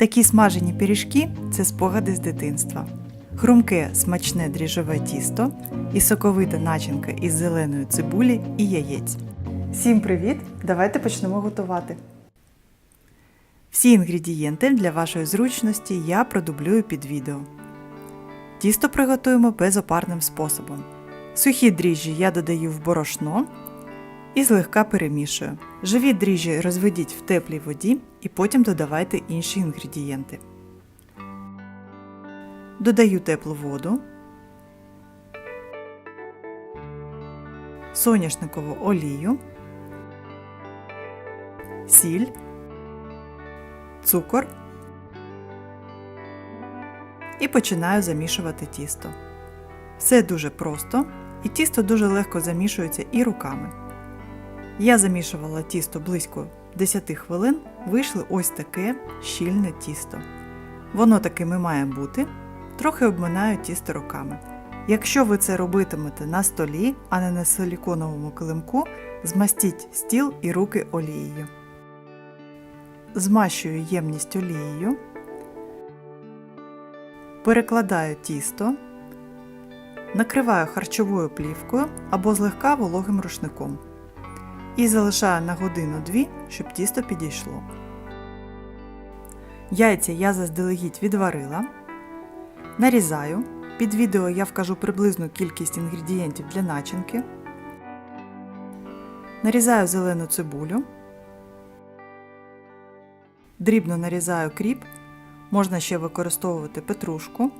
Такі смажені пиріжки це спогади з дитинства. Хрумке смачне дріжджове тісто і соковита начинка із зеленої цибулі і яєць. Всім привіт! Давайте почнемо готувати. Всі інгредієнти для вашої зручності я продублюю під відео. Тісто приготуємо безопарним способом. Сухі дріжджі я додаю в борошно і злегка перемішую. Живі дріжджі розведіть в теплій воді і потім додавайте інші інгредієнти. Додаю теплу воду, соняшникову олію, сіль, цукор і починаю замішувати тісто. Все дуже просто і тісто дуже легко замішується і руками. Я замішувала тісто близько 10 хвилин, вийшло ось таке щільне тісто. Воно таким і має бути. Трохи обминаю тісто руками. Якщо ви це робитимете на столі, а не на силіконовому килимку, змастіть стіл і руки олією. Змащую ємність олією, перекладаю тісто, накриваю харчовою плівкою або злегка вологим рушником і залишаю на годину-дві, щоб тісто підійшло. Яйця я заздалегідь відварила. Нарізаю. Під відео я вкажу приблизну кількість інгредієнтів для начинки. Нарізаю зелену цибулю. Дрібно нарізаю кріп. Можна ще використовувати петрушку.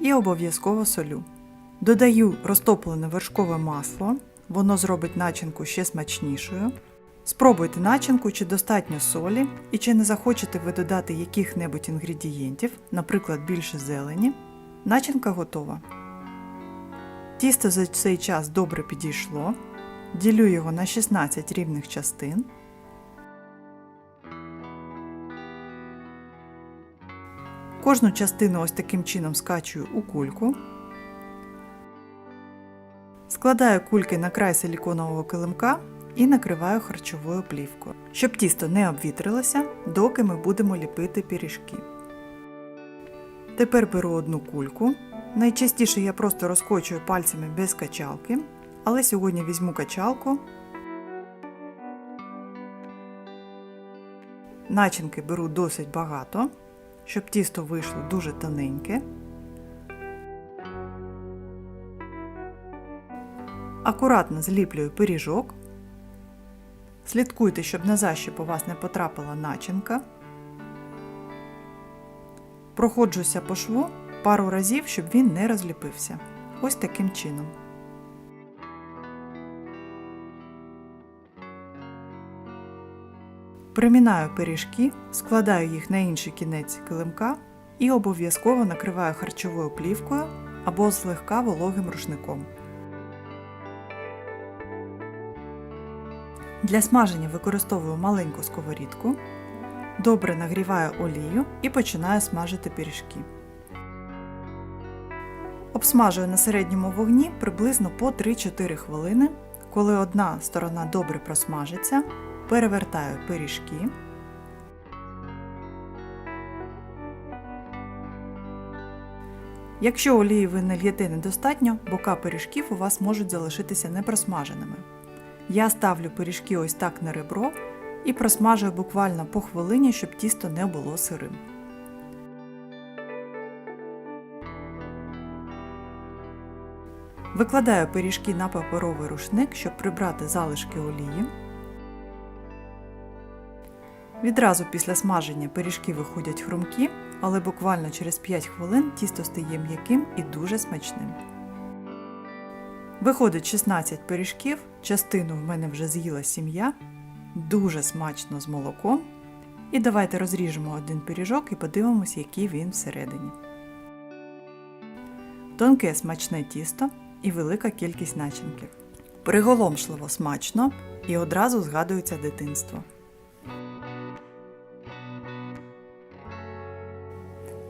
І обов'язково солю. Додаю розтоплене вершкове масло, воно зробить начинку ще смачнішою. Спробуйте начинку, чи достатньо солі, і чи не захочете ви додати яких-небудь інгредієнтів, наприклад, більше зелені. Начинка готова. Тісто за цей час добре підійшло. Ділю його на 16 рівних частин. Кожну частину ось таким чином скачую у кульку. Складаю кульки на край силіконового килимка і накриваю харчовою плівкою, щоб тісто не обвітрилося, доки ми будемо ліпити пиріжки. Тепер беру одну кульку. Найчастіше я просто розкочую пальцями без качалки, але сьогодні візьму качалку. Начинки беру досить багато, щоб тісто вийшло дуже тоненьке. Акуратно зліплюю пиріжок. Слідкуйте, щоб на защіп у вас не потрапила начинка. Проходжуся по шву пару разів, щоб він не розліпився. Ось таким чином. Примінаю пиріжки, складаю їх на інший кінець килимка і обов'язково накриваю харчовою плівкою або злегка вологим рушником. Для смаження використовую маленьку сковорідку, добре нагріваю олію і починаю смажити пиріжки. Обсмажую на середньому вогні приблизно по 3-4 хвилини. Коли одна сторона добре просмажиться, перевертаю пиріжки. Якщо олії ви нальєте недостатньо, бока пиріжків у вас можуть залишитися непросмаженими. Я ставлю пиріжки ось так на ребро і просмажую буквально по хвилині, щоб тісто не було сирим. Викладаю пиріжки на паперовий рушник, щоб прибрати залишки олії. Відразу після смаження пиріжки виходять хрумкі, але буквально через 5 хвилин тісто стає м'яким і дуже смачним. Виходить 16 пиріжків, частину в мене вже з'їла сім'я, дуже смачно з молоком. І давайте розріжемо один пиріжок і подивимось, який він всередині. Тонке смачне тісто і велика кількість начинки. Приголомшливо смачно і одразу згадується дитинство.